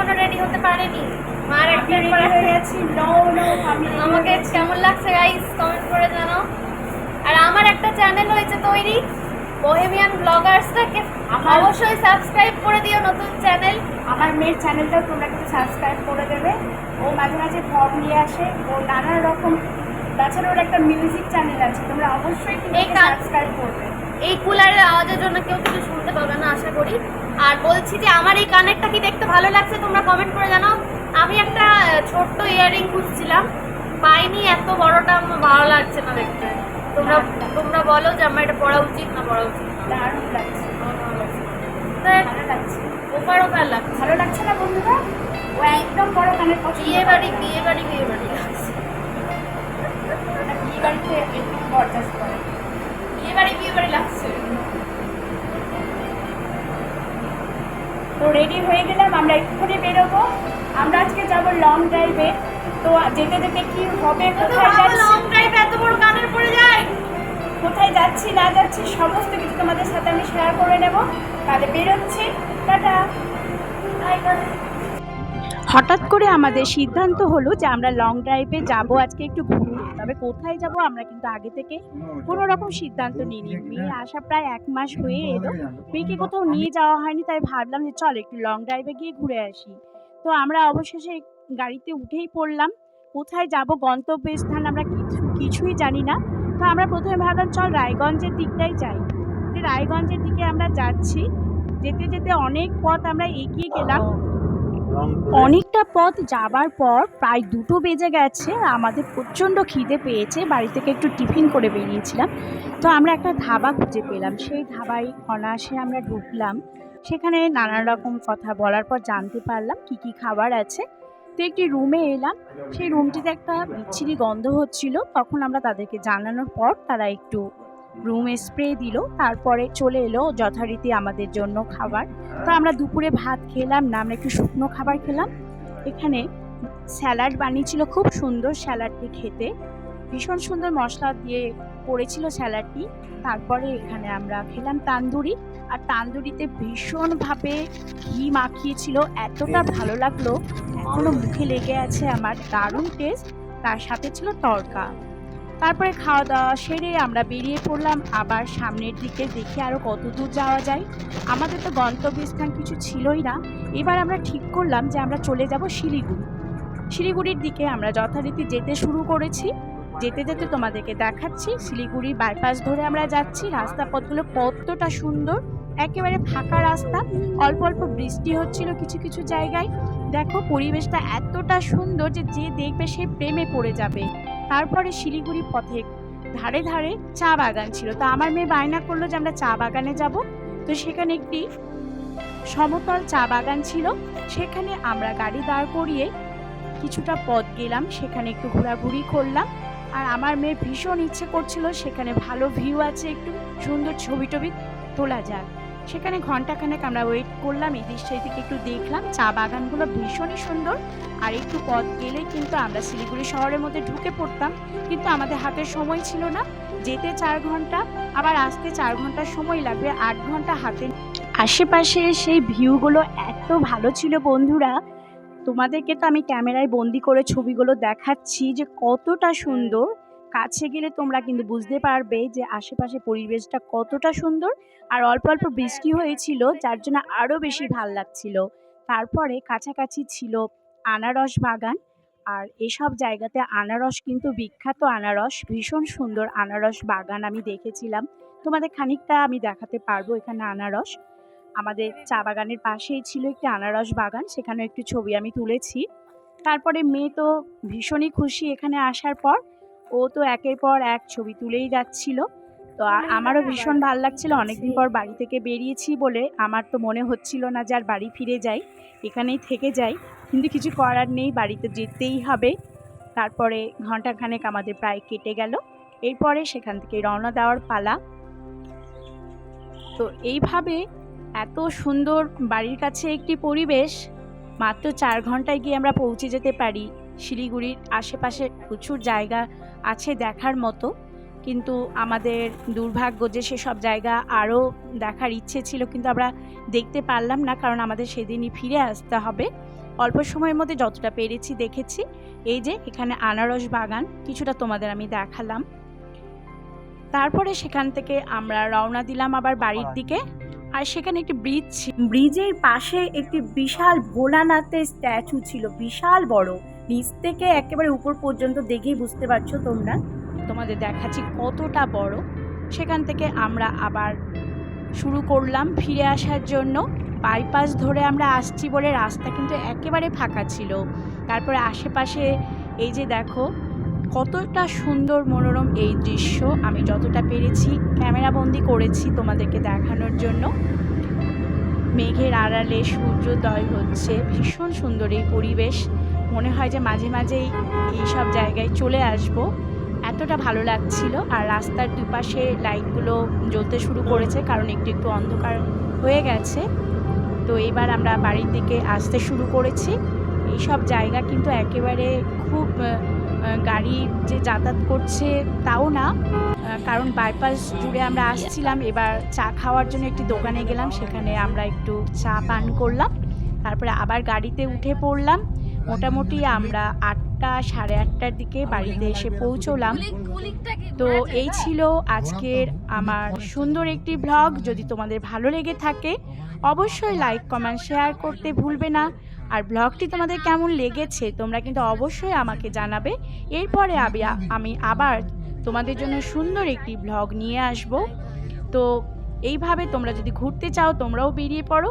এখনও রেডি হতে পারেনি। মার একটা হয়ে গেছি নো নো আমি আমাকে কেমন লাগছে গাইস কমেন্ট করে জানাও। আর আমার একটা চ্যানেল হয়েছে তৈরি বোহেমিয়ান ব্লগার্সটাকে অবশ্যই সাবস্ক্রাইব করে দিও নতুন চ্যানেল আমার মেয়ের চ্যানেলটাও তোমরা কিন্তু সাবস্ক্রাইব করে দেবে। ও মাঝে মাঝে ভ্লগ নিয়ে আসে। ও নানা রকম তাছাড়া ওর একটা মিউজিক চ্যানেল আছে। তোমরা অবশ্যই সাবস্ক্রাইব করবে। এই কুলারের আওয়াজের জন্য কেউ কিছু শুনতে পাবে না আশা করি। আর বলছি যে আমার এই কানেরটা কি দেখতে ভালো লাগছে? তোমরা কমেন্ট করে জানাও। আমি একটা ছোট্ট ইয়াররিং খুঁজছিলাম। পাইনি এত বড়টা আমার ভালো লাগছে না দেখতে। তোমরা তোমরা বলো যে আমার এটা পড়া উচিত না পড়া উচিত না? দারুণ লাগছে। ভালো লাগছে ওপার ওপার লাগছে। ভালো লাগছে। না বন্ধুরা? ও একদম বড় কানের পছন্দ বিয়ে বাড়ি বিয়ে বাড়ি বিয়ে বাড়ি। রেডি হয়ে গেলাম আমরা এক্ষুনি বেরোবো। আমরা আজকে যাব লং ড্রাইভে তো যেতে যেতে কি হবে কোথায় যাচ্ছি? লং ড্রাইভ এত বড় পড়ে যায়? কোথায় যাচ্ছি না যাচ্ছি সমস্ত কিছু তোমাদের সাথে আমি শেয়ার করে নেব। তাহলে বেরোচ্ছি। টাটা। হঠাৎ করে আমাদের সিদ্ধান্ত হলো যে আমরা লং ড্রাইভে যাব, আজকে একটু ঘুরতে তবে কোথায় যাব আমরা কিন্তু আগে থেকে কোনো রকম সিদ্ধান্ত নিইনি। মেয়ে আসা প্রায় এক মাস হয়ে এলো। মেয়েকে কোথাও নিয়ে যাওয়া হয়নি, তাই ভাবলাম যে চল একটু লং ড্রাইভে গিয়ে ঘুরে আসি। তো আমরা অবশেষে গাড়িতে উঠেই পড়লাম। কোথায় যাব, গন্তব্যস্থান আমরা কিছু, কিছুই জানি না। তো আমরা প্রথমে ভাবলাম চল রায়গঞ্জের দিকটাই যাই। রায়গঞ্জের দিকে আমরা যাচ্ছি, যেতে যেতে অনেক পথ আমরা এগিয়ে গেলাম। অনেকটা পথ যাবার পর প্রায় দুটো বেজে গেছে। আমাদের প্রচণ্ড খিদে পেয়েছে। বাড়ি থেকে একটু টিফিন করে বেরিয়েছিলাম। তো আমরা একটা ধাবা খুঁজে পেলাম। সেই ধাবায় অনায়াসে আমরা ঢুকলাম। সেখানে নানান রকম কথা বলার পর জানতে পারলাম কি কি খাবার আছে। তো একটি রুমে এলাম। সেই রুমটিতে একটা বিচ্ছিরি গন্ধ হচ্ছিল। তখন আমরা তাদেরকে জানানোর পর তারা একটু রুমে স্প্রে দিল তারপরে চলে এলো যথারীতি আমাদের জন্য খাবার। তো আমরা দুপুরে ভাত খেলাম না আমরা একটু শুকনো খাবার খেলাম। এখানে স্যালাড বানিয়েছিল খুব সুন্দর স্যালাডটি খেতে। ভীষণ সুন্দর মশলা দিয়ে করেছিল স্যালাডটি। তারপরে এখানে আমরা খেলাম তান্দুরি। আর তান্দুরিতে ভীষণভাবে ঘি মাখিয়েছিল এতটা ভালো লাগল। এখনও মুখে লেগে আছে আমার দারুণ টেস্ট তার সাথে ছিল তড়কা তারপরে খাওয়া দাওয়া সেরে আমরা বেরিয়ে পড়লাম। আবার সামনের দিকে দেখে আরও কত দূর যাওয়া যায়। আমাদের তো গন্তব্যস্থান কিছু ছিলই না। এবার আমরা ঠিক করলাম যে আমরা চলে যাব শিলিগুড়ি। শিলিগুড়ির দিকে আমরা যথারীতি যেতে শুরু করেছি। যেতে যেতে তোমাদেরকে দেখাচ্ছি, শিলিগুড়ি বাইপাস ধরে আমরা যাচ্ছি। রাস্তা পথগুলো কতটা সুন্দর, একেবারে ফাঁকা রাস্তা। অল্প অল্প বৃষ্টি হচ্ছিল কিছু কিছু জায়গায়। দেখো, পরিবেশটা এতটা সুন্দর যে যে দেখবে সে প্রেমে পড়ে যাবে। তারপরে শিলিগুড়ি পথে ধারে ধারে চা বাগান ছিল। তো আমার মেয়ে বায়না করল যে আমরা চা বাগানে যাব। তো সেখানে একটি সমতল চা বাগান ছিল। সেখানে আমরা গাড়ি দাঁড় করিয়ে কিছুটা পথ গেলাম। সেখানে একটু ঘোরাঘুরি করলাম। আর আমার মেয়ে ভীষণ ইচ্ছে করছিল সেখানে ভালো ভিউ আছে, একটু সুন্দর ছবি টবি তোলা যাক। সেখানে ঘন্টাখানেক আমরা ওয়েট করলাম, এই দৃশ্য দিকে একটু দেখলাম। চা বাগানগুলো ভীষণই সুন্দর। আর একটু পথ গেলে কিন্তু আমরা শিলিগুড়ি শহরের মধ্যে ঢুকে পড়তাম। কিন্তু আমাদের হাতে সময় ছিল না। যেতে চার ঘণ্টা আবার আসতে চার ঘণ্টা সময় লাগবে, আট ঘণ্টা হাতে। আশেপাশে সেই ভিউগুলো এত ভালো ছিল বন্ধুরা। তোমাদেরকে তো আমি ক্যামেরায় বন্দি করে ছবিগুলো দেখাচ্ছি যে কতটা সুন্দর। কাছে গেলে তোমরা কিন্তু বুঝতে পারবে যে আশেপাশে পরিবেশটা কতটা সুন্দর আর অল্প অল্প বৃষ্টি হয়েছিল, যার জন্য আরও বেশি ভালো লাগছিল। তারপরে কাছাকাছি ছিল আনারস বাগান আর এসব জায়গাতে আনারস কিন্তু বিখ্যাত আনারস, ভীষণ সুন্দর আনারস বাগান আমি দেখেছিলাম। তোমাদের খানিকটা আমি দেখাতে পারব এখানে আনারস। আমাদের চা বাগানের পাশেই ছিল একটি আনারস বাগান সেখানে একটি ছবি আমি তুলেছি। তারপরে মেয়ে তো ভীষণই খুশি এখানে আসার পর। ও তো একের পর এক ছবি তুলেই যাচ্ছিল। তো আমারও ভীষণ ভালো লাগছিল। অনেকদিন পর বাড়ি থেকে বেরিয়েছি বলে আমার তো মনে হচ্ছিল না যে আর বাড়ি ফিরে যাই। এখানেই থেকে যাই। কিন্তু কিছু করার নেই বাড়িতে যেতেই হবে। তারপরে ঘন্টাখানেক আমাদের প্রায় কেটে গেল। এরপরে সেখান থেকে রওনা দেওয়ার পালা। তো এইভাবে এত সুন্দর বাড়ির কাছে একটি পরিবেশ মাত্র চার ঘন্টায় গিয়ে আমরা পৌঁছে যেতে পারি। শিলিগুড়ির আশেপাশে প্রচুর জায়গা আছে দেখার মতো কিন্তু আমাদের দুর্ভাগ্য যে সেসব জায়গা আরও দেখার ইচ্ছে ছিল কিন্তু আমরা দেখতে পারলাম না কারণ আমাদের সেদিনই ফিরে আসতে হবে। অল্প সময়ের মধ্যে যতটা পেরেছি দেখেছি। এই যে এখানে আনারস বাগান কিছুটা তোমাদের আমি দেখালাম। তারপরে সেখান থেকে আমরা রওনা দিলাম আবার বাড়ির দিকে। আর সেখানে একটি ব্রিজ ব্রিজের পাশে একটি বিশাল ভোলানাথের স্ট্যাচু ছিল বিশাল বড়। নিচ থেকে একেবারে উপর পর্যন্ত দেখেই বুঝতে পারছ তোমরা। তোমাদের দেখাচ্ছি কতটা বড়। সেখান থেকে আমরা আবার শুরু করলাম ফিরে আসার জন্য। বাইপাস ধরে আমরা আসছি বলে রাস্তা কিন্তু একেবারে ফাঁকা ছিল। তারপরে আশেপাশে এই যে দেখো, কতটা সুন্দর মনোরম এই দৃশ্য। আমি যতটা পেরেছি ক্যামেরাবন্দি করেছি তোমাদেরকে দেখানোর জন্য। মেঘের আড়ালে সূর্যোদয় হচ্ছে। ভীষণ সুন্দর এই পরিবেশ। মনে হয় যে মাঝে মাঝেই এইসব জায়গায় চলে আসব। এতটা ভালো লাগছিল আর রাস্তার দুপাশে লাইটগুলো জ্বলতে শুরু করেছে কারণ একটু একটু অন্ধকার হয়ে গেছে। তো এবার আমরা বাড়ির দিকে আসতে শুরু করেছি। এইসব জায়গা কিন্তু একেবারে খুব গাড়ি যে যাতায়াত করছে তাও না। কারণ বাইপাস জুড়ে আমরা আসছিলাম, এবার চা খাওয়ার জন্য একটি দোকানে গেলাম, সেখানে আমরা একটু চা পান করলাম। তারপরে আবার গাড়িতে উঠে পড়লাম। মোটামুটি আমরা আটটা, সাড়ে আটটার দিকে বাড়িতে এসে পৌঁছলাম। তো এই ছিল আজকের আমার সুন্দর একটি ব্লগ যদি তোমাদের ভালো লেগে থাকে, অবশ্যই লাইক কমেন্ট শেয়ার করতে ভুলবে না। আর ব্লগটি তোমাদের কেমন লেগেছে, তোমরা কিন্তু অবশ্যই আমাকে জানাবে। এরপরে আমি আমি আবার তোমাদের জন্য সুন্দর একটি ব্লগ নিয়ে আসব। তো এইভাবে তোমরা যদি ঘুরতে চাও, তোমরাও বেরিয়ে পড়ো।